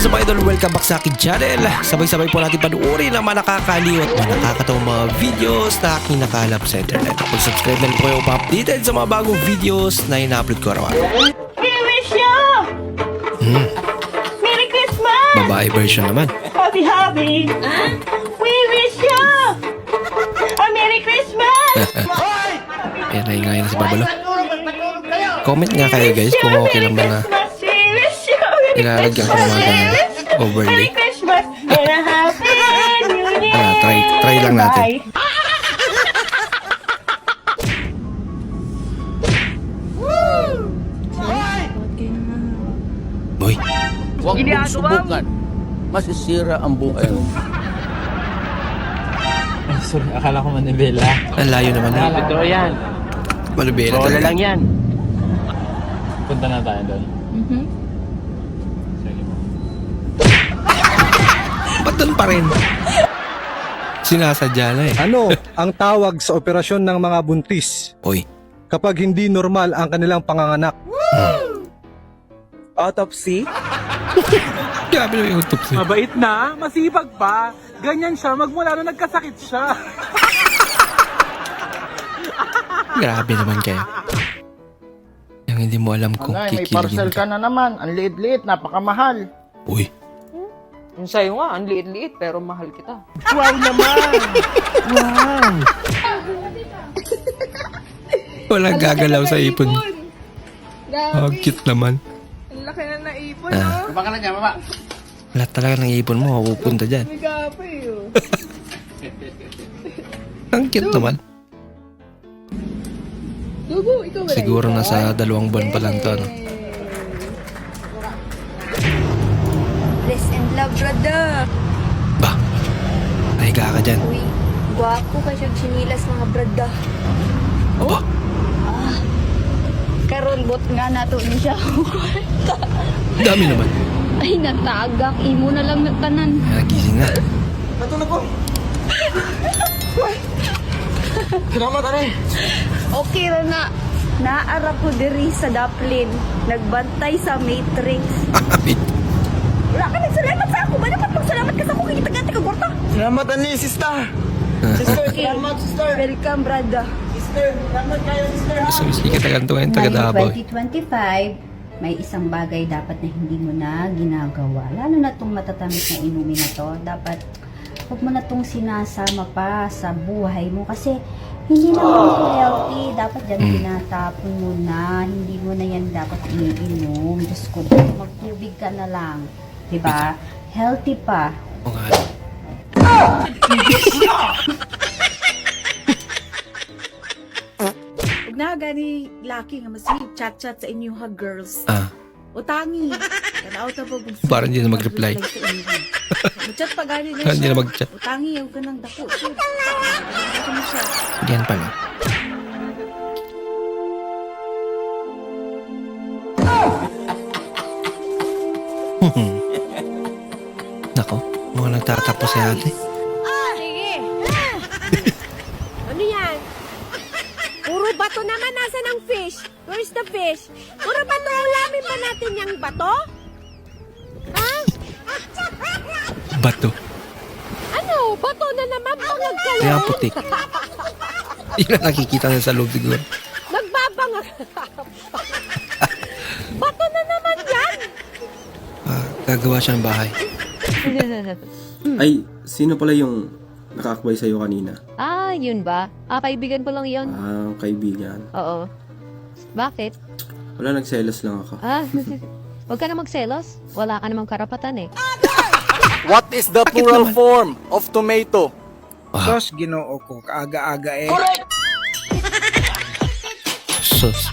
is up idol? Welcome back sa akin channel. Sabay-sabay po natin panuorin ang mga nakakaliw at mga nakakatawang mga videos na aking nakalap sa internet. Kung subscribe na rin po kayo pa-updated sa mga bagong videos na ina-upload ko araw-araw. We wish you! Merry Christmas! Babae version naman. Happy, happy! We wish you! A Merry Christmas! Ayan, naingay na si Babalo. Comment nga kayo guys kung okay lang ba na ilalagyan ko ng mga Christmas! overlay. Merry Christmas! And a happy New Year! Ah, try- try lang natin. Bye. Boy, Huwag mong subukan. Masisira ang buhay mo. Ay, sorry. Akala ko manibela. ang layo naman na. Totoo yan. Malubira Bola talaga. lang yan. Punta na tayo doon. Sige. Ba't doon pa rin? Sinasadya na eh. Ano ang tawag sa operasyon ng mga buntis Uy, kapag hindi normal ang kanilang panganganak? Autopsy? grabe na yung autopsy. Mabait na, masipag pa. Ganyan siya magmula nung nagkasakit siya. Grabe naman kayo. Yung hindi mo alam kung Ay, may kikiligin parcel ka. ka na naman. Ang liit-liit, napakamahal. Uy, Yung sa'yo nga, ang liit-liit, pero mahal kita. Wow naman! walang gagalaw sa ipon. Oh, cute naman. Ang laki na naipon, Ah, Baba ka na dyan, baba. lahat talaga ng ipon mo, pupunta dyan. Gapoy, oh. Ang cute naman. Dugo, ikaw ba Siguro nasa dalawang buwan pa lang to. No? Brother. Ba, nahiga ka dyan. Uy, gwapo ka siya sinilas mga brada. Aba, Karon bot nga nato ni siya. dami naman. Ay, natagak. Imo na lang nagtanan. Nagising na. Okay ra na. Naara ko diri sa Daplin. Nagbantay sa Matrix. Wala ka nagsalamat sa ako. Ba dapat magsalamat ka sa ako? Kaya taga ka gwarta. Salamat, Ani, sista. Sister, salamat, sister. Welcome, brada. So, sige taganto ngayon, taga Davao. eh. 2025, may isang bagay dapat na hindi mo na ginagawa. Lalo na itong matatamis na inumin na to. Dapat, huwag mo na itong sinasama pa sa buhay mo. Kasi, hindi naman ito healthy. Dapat yan Mm. tinatapon mo na. Hindi mo na yan dapat iniinom. Diyos ko, magtubig ka na lang. Diba? Healthy pa. Oo nga. Huwag na gani laki nga masih chat-chat sa inyo ha, girls. Ah, Utangi. Kanaw ta po Parang hindi na mag-reply. Mag-chat pa gani na hindi na mag-chat. Utangi, yung kanang dako. Sure. Ano mo siya? Yan pala. Nako, mukhang nagtatakpo si ate. Sige. ano yan? Puro bato naman. Nasaan ang fish? Where's the fish? Puro bato. Ulamin ba natin yung bato? Ha? Bato. Ano? Bato na naman pang nagkala. Kaya putik. Yun ang nakikita niya sa loob siguro. Nagbabangag. bato na naman yan. Ah, gagawa siya ng bahay. Ay, sino pala yung nakakabay sa'yo kanina? Ah, yun ba? Ah, kaibigan ko lang yun. Ah, kaibigan. Oo. Bakit? Wala, nagselos lang ako. Ah, huwag ka na magselos. Wala ka namang karapatan eh. What is the plural form of tomato? Ah, Sos, ginoo ko. Kaaga-aga eh. sus.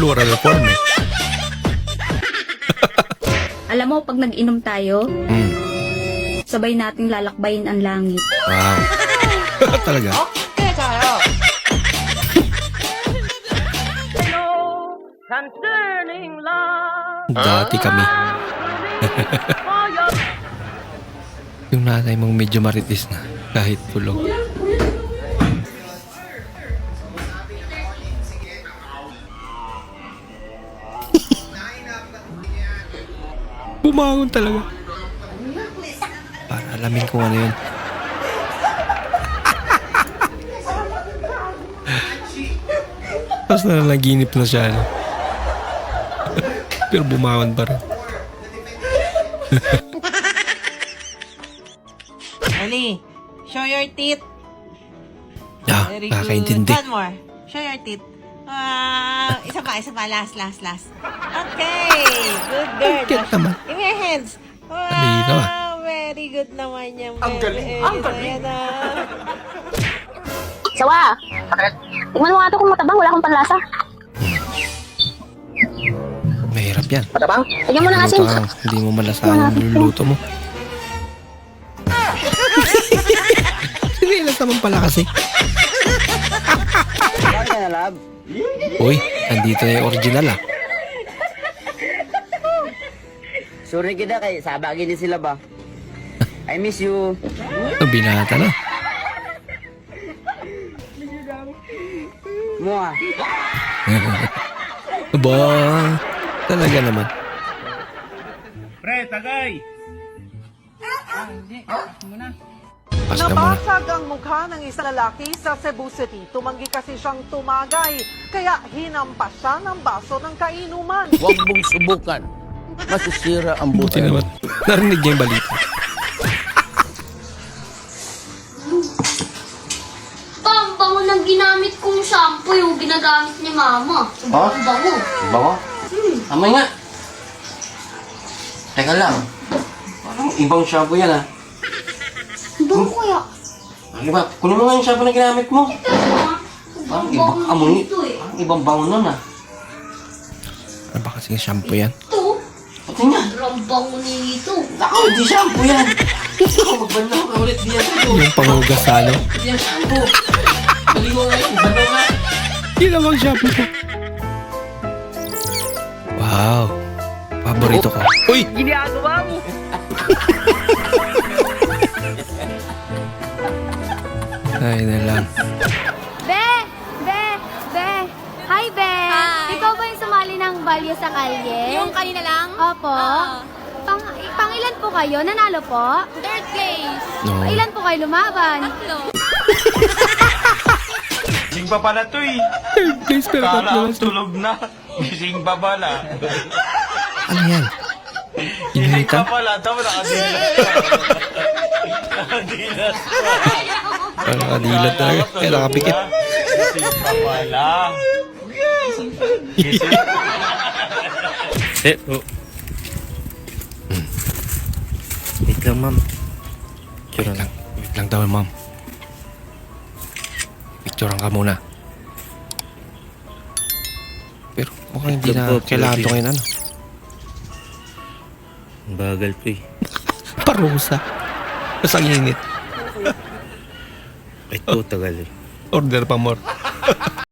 Plural form eh. Alam mo, pag nag-inom tayo, Hmm. sabay nating lalakbayin ang langit. Wow. Talaga? Concerning love. Dati kami. Yung nanay mong medyo maritis na kahit tulog. Bumangon talaga. Para alamin kung ano yun. Tapos na naginip na siya. Ano? Pero bumangon pa rin. Ali, show your teeth. Ah, Very nakakaintindi. good. One more. Show your teeth. Ah, isa pa, isa pa. Last, last, last. Okay. Good girl. Cute naman. Give me your hands. Talino, ah. Wow, good naman yan. Ang galing. Ang galing. Sawa! Tingnan mo nga ito kung matabang, wala akong panlasa. Mahirap yan. Matabang? Tignan mo na Luto ka, hindi mo malasahan yung luluto mo. Sinilas naman pala kasi. Uy, nandito na yung original ah. Sorry kita kay sabagin din sila ba? I miss you. Ito, binata na. Mua. Ba, talaga naman. Pas ka muna. Nabasag ang mukha ng isang lalaki sa Cebu City. Tumanggi kasi siyang tumagay, kaya hinampas siya ng baso ng kainuman. Huwag mong subukan. Masisira ang Buti buhay naman. Narinig niya yung balita. Pa, ang bango ng ginamit kong shampoo yung ginagamit ni mama. Ang bango. Bawa? Amay nga. Teka lang. Parang ibang shampoo yan ah. Ang bango kaya. Ang iba, kunin mo nga yung shampoo na ginamit mo. Parang Ang ibang bango amoy. nito eh. Parang ibang bango nun ah. Ano ba kasing shampoo yan? Ito, Pati nga. ang bango nito. Ako, hindi shampoo yan. Ako, magbandaw ka ulit diyan. Yung pangugas sa ano? Hindi yan shampoo. Maligo nga yun. Bandaw nga. Ginawang shampoo ko. Wow. Paborito ko. Uy! Ginagawa mo. Ay na lang. Be! Be! Be! Hi, Be! Ikaw ba yung sumali ng balyo sa kalye? Yung kanina lang? Opo. Pang, pangilan po kayo? Nanalo po? Third place. No. Ilan po kayo lumaban? Tatlo. Gising pa pala to eh. Please, pero tatlo lang. tulog na. Gising pa pala. Ano yan? Inita? pala. Tama nakadilat. Parang nakadilat talaga. Kaya nakapikit. Gising pa pala. Eh, oh. Hmm. Wait lang, ma'am. Wait lang. Wait lang daw, ma'am. Picturean ka muna. Pero mukhang hindi na kailangan ito ngayon, ano? Bagal po eh. Parusa. Tapos ang init. Ito, tagal eh. Order pa more.